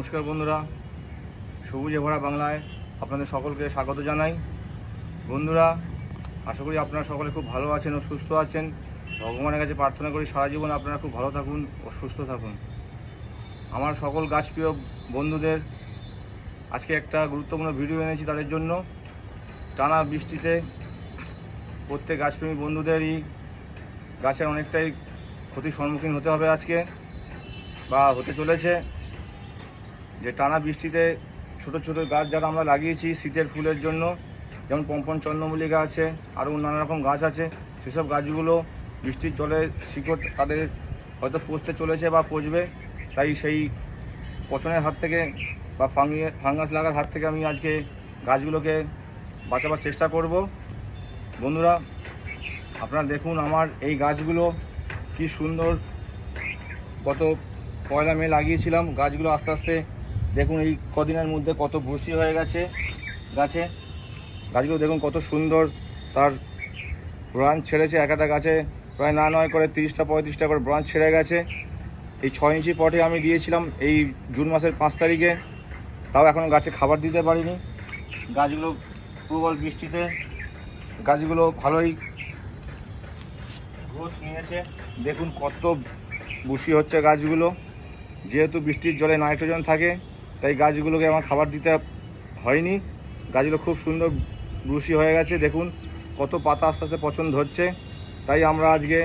নমস্কার বন্ধুরা, সবুজে ভরা বাংলায় আপনাদের সকলকে স্বাগত জানাই। বন্ধুরা, আশা করি আপনারা সকলে খুব ভালো আছেন ও সুস্থ আছেন। ভগবানের কাছে প্রার্থনা করি সারা জীবন আপনারা খুব ভালো থাকুন ও সুস্থ থাকুন। আমার সকল গাছপ্রিয় বন্ধুদের আজকে একটা গুরুত্বপূর্ণ ভিডিও এনেছি তাদের জন্য। টানা বৃষ্টিতে প্রত্যেক গাছপ্রেমী বন্ধুদেরই গাছের অনেকটাই ক্ষতির সম্মুখীন হতে হবে আজকে বা হতে চলেছে। যে টানা বৃষ্টিতে ছোট ছোট গাছ যারা আমরা লাগিয়েছি শীতের ফুলের জন্য, যেমন পম্পন চন্দ্রমল্লিকা আছে, আরও নানা রকম গাছ আছে, সেসব গাছগুলো বৃষ্টির জলে শিকড় তাদের হয়তো পচতে চলেছে বা পচবে। তাই সেই পচনের হাত থেকে বা ফাঙ্গি ফাঙ্গাস লাগার হাত থেকে আমি আজকে গাছগুলোকে বাঁচাবার চেষ্টা করব। বন্ধুরা, আপনারা দেখুন আমার এই গাছগুলো কি সুন্দর। গত পয়লা মে লাগিয়েছিলাম, গাছগুলো আস্তে আস্তে দেখুন এই কদিনের মধ্যে কত ভুসি হয়ে গেছে গাছে। গাছগুলো দেখুন কত সুন্দর তার ব্রাঞ্চ ছেড়েছে, এক একটা গাছে প্রায় না নয় করে তিরিশটা, পঁয়ত্রিশটা করে ব্রাঞ্চ ছেড়ে গেছে। এই ছয় ইঞ্চি পটে আমি দিয়েছিলাম এই জুন মাসের পাঁচ তারিখে। তাও এখনও গাছে খাবার দিতে পারিনি। গাছগুলো প্রবল বৃষ্টিতে, গাছগুলো ভালোই গ্রোথ নিয়েছে। দেখুন কত বুশি হচ্ছে গাছগুলো। যেহেতু বৃষ্টির জলে নাইট্রোজেন থাকে তাই গাছগুলোকে আমার খাবার দিতে হয়নি। গাছগুলো খুব সুন্দর বুশি হয়ে গেছে, দেখুন কত পাতা আস্তে আস্তে পছন্দ হচ্ছে। তাই আমরা আজকে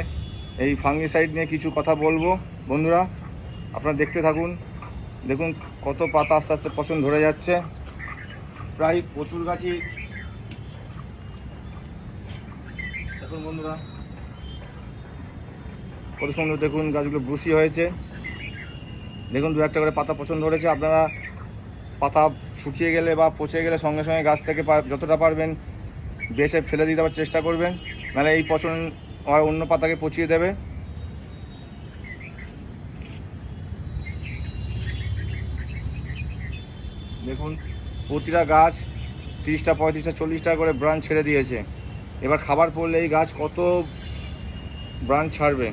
এই ফাঙ্গিসাইড নিয়ে কিছু কথা বলব। বন্ধুরা, আপনারা দেখতে থাকুন। দেখুন কত পাতা আস্তে আস্তে পছন্দ ধরে যাচ্ছে। প্রায় প্রচুর গাছই দেখুন বন্ধুরা, কত সুন্দর দেখুন গাছগুলো ব্রুসি হয়েছে। দেখুন দু একটা করে পাতা পছন্দ ধরেছে আপনারা পাতা শুকিয়ে গেলে বা পচে গেলে সঙ্গে সঙ্গে গাছ থেকে যতটা পারবেন বেছে ফেলে দিতে আবার চেষ্টা করবেন। নাহলে এই পচন আর অন্য পাতাকে পচিয়ে দেবে। দেখুন, প্রতিটা গাছ তিরিশটা, পঁয়ত্রিশটা, চল্লিশটা করে ব্রাঞ্চ ছেড়ে দিয়েছে। এবার খাবার পড়লে এই গাছ কত ব্রাঞ্চ ছাড়বে?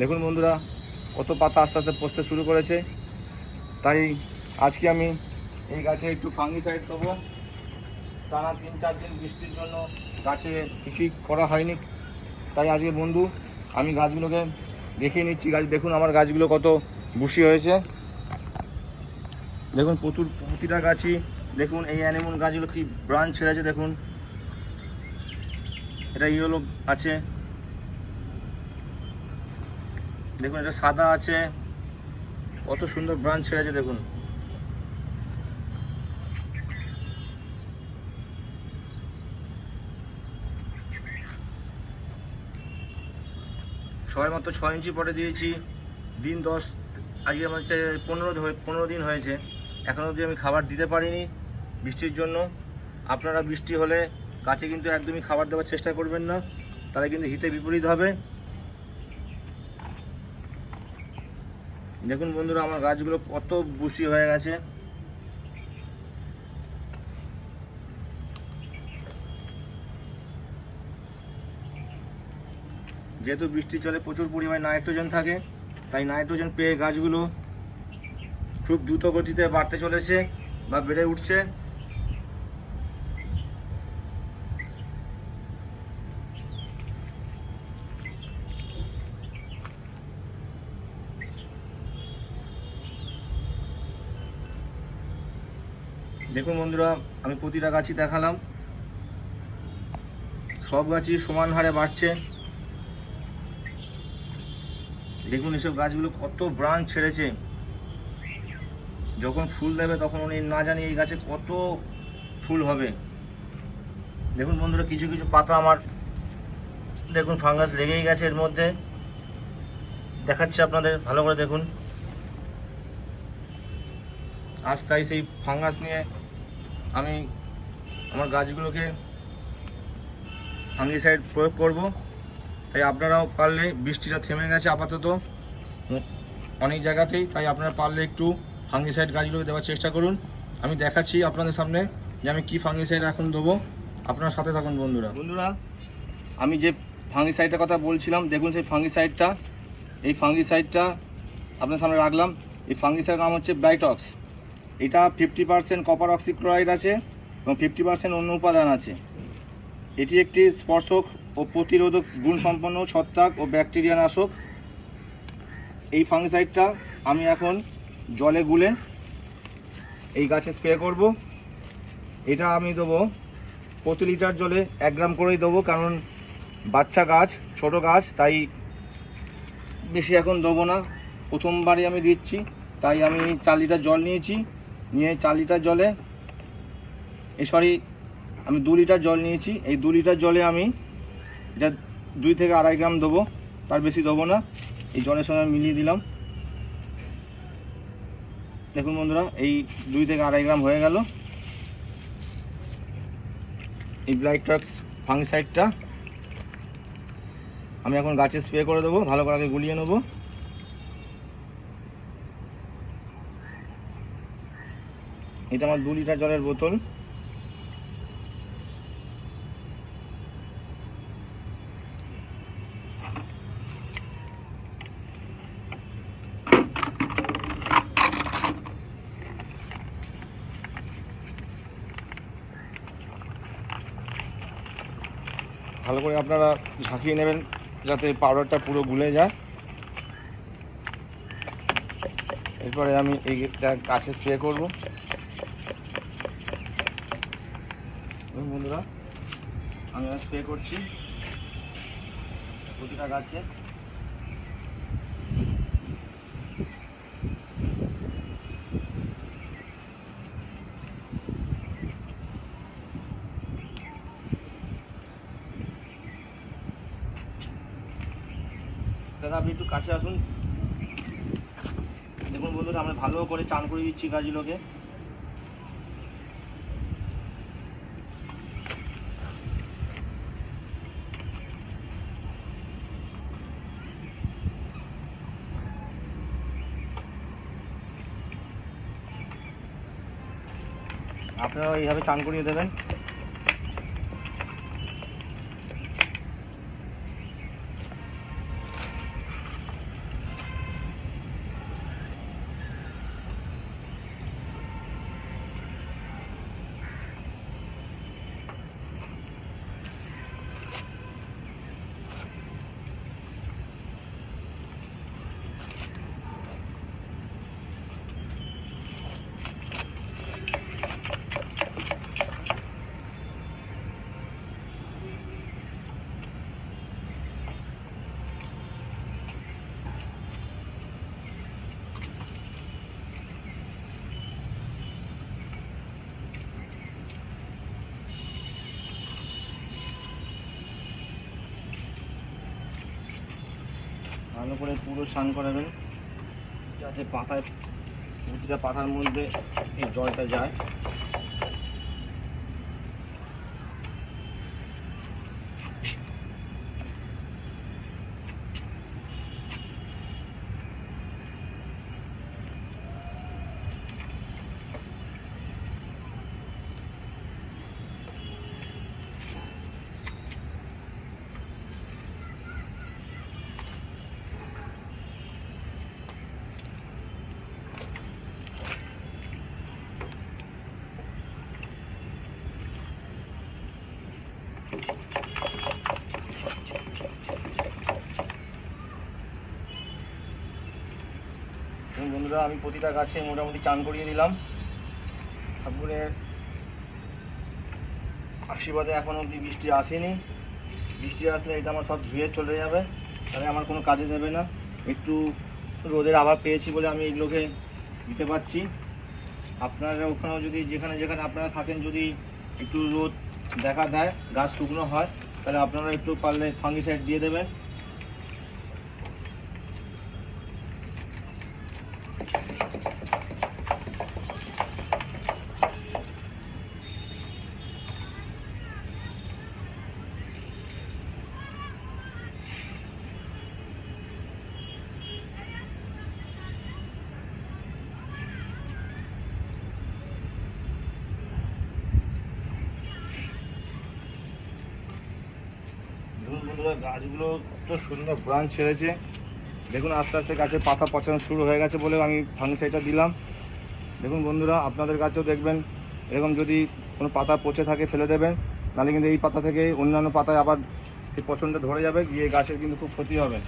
দেখুন বন্ধুরা কত পাতা আস্তে আস্তে পচতে শুরু করেছে। তাই আজকে আমি এই গাছে একটু ফাঙ্গিসাইড দেবো টানা তিন, চার দিন বৃষ্টির জন্য গাছে কিছুই করা হয়নি। তাই আজকে বন্ধু, আমি গাছগুলোকে দেখিয়ে নিচ্ছি। গাছ, দেখুন আমার গাছগুলো কত বুশি হয়েছে। দেখুন প্রচুর প্রতিটা গাছই, দেখুন এই অ্যানিমন গাছগুলো কি ব্রাঞ্চ ছেড়েছে, দেখুন। এটা ইয়েলো আছে। দেখুন, এটা সাদা আছে। কত সুন্দর ব্রাঞ্চ ছেড়েছে, দেখুন। সবাই মাত্র ছয় ইঞ্চি পটে দিয়েছি। দিন দশ, আজকে আমার হচ্ছে পনেরো পনেরো দিন হয়েছে। এখনও অবধি আমি খাবার দিতে পারিনি বৃষ্টির জন্য। আপনারা বৃষ্টি হলে গাছে কিন্তু একদমই খাবার দেওয়ার চেষ্টা করবেন না। তাহলে কিন্তু হিতে বিপরীত হবে। দেখুন বন্ধুরা, আমার গাছগুলো কত বুসি হয়ে গেছে। যেহেতু বৃষ্টির জলে প্রচুর পরিমাণে নাইট্রোজেন থাকে, তাই নাইট্রোজেন পেয়ে গাছগুলো খুব দ্রুত গতিতে বাড়তে চলেছে বা বেড়ে উঠছে। দেখুন বন্ধুরা, আমি প্রতিটা গাছই দেখালাম। সব গাছই সমান হারে বাড়ছে। দেখুন এসব গাছগুলো কত ব্রাঞ্চ ছেড়েছে। যখন ফুল দেবে তখন উনি না জানি এই গাছে কত ফুল হবে। দেখুন বন্ধুরা, কিছু কিছু পাতা আমার, দেখুন ফাঙ্গাস লেগেই গেছে এর মধ্যে। দেখাচ্ছি আপনাদের, ভালো করে দেখুন। আজ তাই সেই ফাঙ্গাস নিয়ে আমি আমার গাছগুলোকে ফাঙ্গিসাইড প্রয়োগ করব। তাই আপনারাও পারলে বৃষ্টিটা থেমে গেছে আপাতত। অনেক জায়গাতেই, তাই আপনারা পারলে একটু ফাঙ্গিসাইড গাছগুলোকে দেওয়ার চেষ্টা করুন। আমি দেখাচ্ছি আপনাদের সামনে যে আমি কি ফাঙ্গিসাইড এখন দেবো। আপনার সাথে থাকুন বন্ধুরা। বন্ধুরা, আমি যে ফাঙ্গিসাইডটার কথা বলছিলাম, দেখুন সেই ফাঙ্গিসাইডটা এই ফাঙ্গিসাইডটা আপনার সামনে রাখলাম। এই ফাঙ্গিসাইড নাম হচ্ছে ব্রাইটক্স এটা ফিফটি পার্সেন্ট কপার অক্সিক্লোরাইড আছে এবং ফিফটি পার্সেন্ট অন্য উপাদান আছে। এটি একটি স্পর্শক ও প্রতিরোধক গুণ সম্পন্ন ছত্রাক ও ব্যাকটেরিয়া নাশক। এই ফাঙ্গিসাইডটা আমি এখন জলে গুলে এই গাছে স্প্রে করব। এটা আমি দেবো প্রতি লিটার জলে এক গ্রাম করেই দেবো কারণ বাচ্চা গাছ, ছোট গাছ, তাই বেশি এখন দেবো না। প্রথমবারই আমি দিচ্ছি, তাই আমি চার লিটার জল নিয়েছি। নিয়ে চার লিটার জলে এই সরি আমি দু লিটার জল নিয়েছি। এই দু লিটার জলে আমি এটা দুই থেকে আড়াই গ্রাম দেবো, তার বেশি দেবো না। এই জলের সঙ্গে মিলিয়ে দিলাম। দেখুন বন্ধুরা, এই দুই থেকে আড়াই গ্রাম হয়ে গেল। এই ব্লাইট্রাক্স ফাঙ্গিসাইডটা আমি এখন গাছে স্প্রে করে দেবো, ভালো করে আগে গুলিয়ে নেব। এটা আমার দু লিটার জলের বোতল। ভালো করে আপনারা ঝাঁকিয়ে নেবেন যাতে পাউডারটা পুরো গুলে যায়। এরপরে আমি এইটা গাছে স্প্রে করব দেখুন বন্ধুরা, আমি স্প্রে করছি। প্রতিটা গাছে। দাদা, আপনি একটু কাছে আসুন। দেখুন বন্ধুরা, আমরা ভালো করে চান করে দিচ্ছি গাছগুলোকে। আপনারা এইভাবে চান করিয়ে দেবেন। ভালো করে পুরো স্নান করাবেন যাতে পাতায় প্রতিটা পাতার মধ্যে এই জলটা যায়। বন্ধুরা, আমি প্রতিটা গাছে মোটামুটি চান করিয়ে দিলাম। ঠাকুরের আশীর্বাদে এখন অবধি বৃষ্টি আসেনি। বৃষ্টি আসলে এটা আমার সব ধুয়ে চলে যাবে। তাহলে আমার কোনো কাজে দেবে না। একটু রোদের আভাব পেয়েছি বলে আমি এগুলোকে দিতে পারছি। আপনারা ওখানেও যদি যেখানে যেখানে আপনারা থাকেন যদি একটু রোদ দেখা দেয় গাছ শুকনো হয় তাহলে আপনারা একটু পারলে ফাঙ্গিসাইড দিয়ে দেবেন দেখুন বন্ধুরা গাছগুলো তো সুন্দর ব্রাঞ্চ ছেড়েছে। দেখুন, আস্তে আস্তে গাছের পাতা পচানো শুরু হয়ে গেছে বলে আমি ফাঙ্গিসাইডটা দিলাম। দেখুন বন্ধুরা, আপনাদের কাছেও দেখবেন, এরকম যদি কোনো পাতা পচে থাকে ফেলে দেবেন নাহলে কিন্তু এই পাতা থেকে অন্যান্য পাতায় আবার সেই পচনটা ধরে যাবে, গিয়ে গাছের কিন্তু খুব ক্ষতি হবে।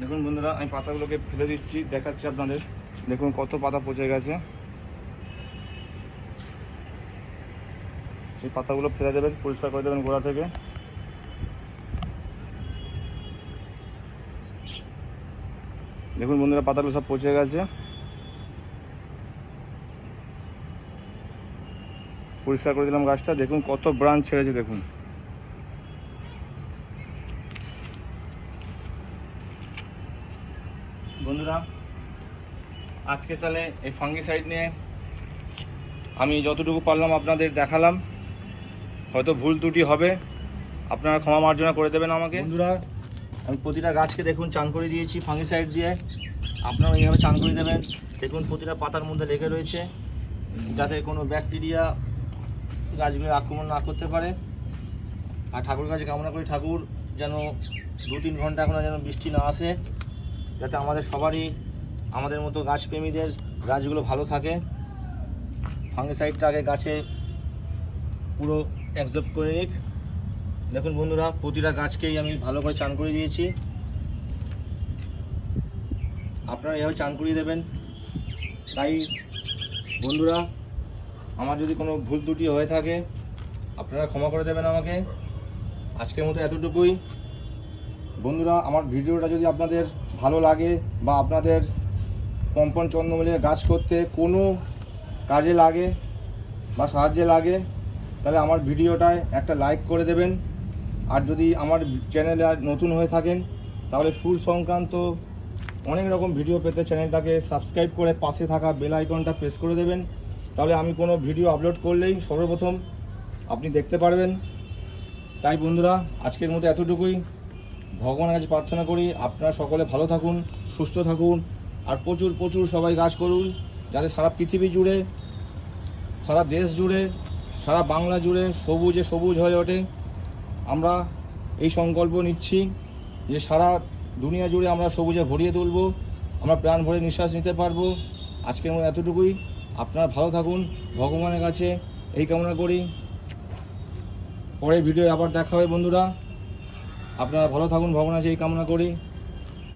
দেখুন বন্ধুরা, আমি পাতাগুলোকে ফেলে দিচ্ছি, দেখাচ্ছি আপনাদের। দেখুন কত পাতা পচে গেছে। সেই পাতাগুলো ফেলে দেবেন, পরিষ্কার করে দেবেন গোড়া থেকে। দেখুন বন্ধুরা, পাতাগুলো সব পচে গেছে। পরিষ্কার করে দিলাম গাছটা। দেখুন কত ব্রাঞ্চ ছেড়েছে, দেখুন। বন্ধুরা, আজকে তাহলে এই ফাঙ্গিসাইড নিয়ে আমি যতটুকু পারলাম আপনাদের দেখালাম। হয়তো ভুল ত্রুটি হবে। আপনারা ক্ষমা মার্জনা করে দেবেন আমাকে। বন্ধুরা, আমি প্রতিটা গাছকে দেখুন, চান করে দিয়েছি ফাঙ্গিসাইড দিয়ে। আপনারা এইভাবে চান করে দেবেন। দেখুন, প্রতিটা পাতার মধ্যে লেগে রয়েছে, যাতে কোনো ব্যাকটেরিয়া গাছগুলো আক্রমণ না করতে পারে। আর ঠাকুর কাছে কামনা করি, ঠাকুর যেন দু তিন ঘণ্টা এখনও যেন বৃষ্টি না আসে, যাতে আমাদের সবারই, আমাদের মতো গাছপ্রেমীদের গাছগুলো ভালো থাকে। ফাঙ্গিসাইডটা আগে গাছে পুরো অ্যাকসেপ্ট করে নিক। দেখুন বন্ধুরা, প্রতিটা গাছকেই আমি ভালো করে চান করে দিয়েছি। আপনারা এভাবে চান করিয়ে দেবেন। তাই বন্ধুরা, আমার যদি কোনো ভুল ত্রুটি হয়ে থাকে, আপনারা ক্ষমা করে দেবেন আমাকে। আজকের মতো এতটুকুই। বন্ধুরা, আমার ভিডিওটা যদি আপনাদের ভালো লাগে বা আপনাদের পম্পন চন্দ্রমল্লিকা গাছ করতে কোনো কাজে লাগে বা সাহায্যে লাগে তাহলে আমার ভিডিওটায় একটা লাইক করে দেবেন। আর যদি আমার চ্যানেলে নতুন হয়ে থাকেন, তাহলে ফুল সংক্রান্ত অনেক রকম ভিডিও পেতে চ্যানেলটাকে সাবস্ক্রাইব করে পাশে থাকা বেল আইকনটা প্রেস করে দেবেন। তাহলে আমি কোনো ভিডিও আপলোড করলেই সর্বপ্রথম আপনি দেখতে পারবেন। তাই বন্ধুরা, আজকের মতো এতটুকুই। ভগবানের কাছে প্রার্থনা করি, আপনারা সকলে ভালো থাকুন, সুস্থ থাকুন, আর প্রচুর প্রচুর সবাই গাছ করুন, যাতে সারা পৃথিবী জুড়ে, সারা দেশ জুড়ে সারা বাংলা জুড়ে সবুজে সবুজ হয়ে ওঠে। আমরা এই সংকল্প নিচ্ছি যে সারা দুনিয়া জুড়ে আমরা সবুজে ভরিয়ে তুলব, আমরা প্রাণ ভরে নিঃশ্বাস নিতে পারব। আজকের মতো এতটুকুই। আপনারা ভালো থাকুন, ভগবানের কাছে এই কামনা করি। পরের ভিডিও আবার দেখা হবে বন্ধুরা। আপনারা ভালো থাকুন, ভগবানের কাছে এই কামনা করি।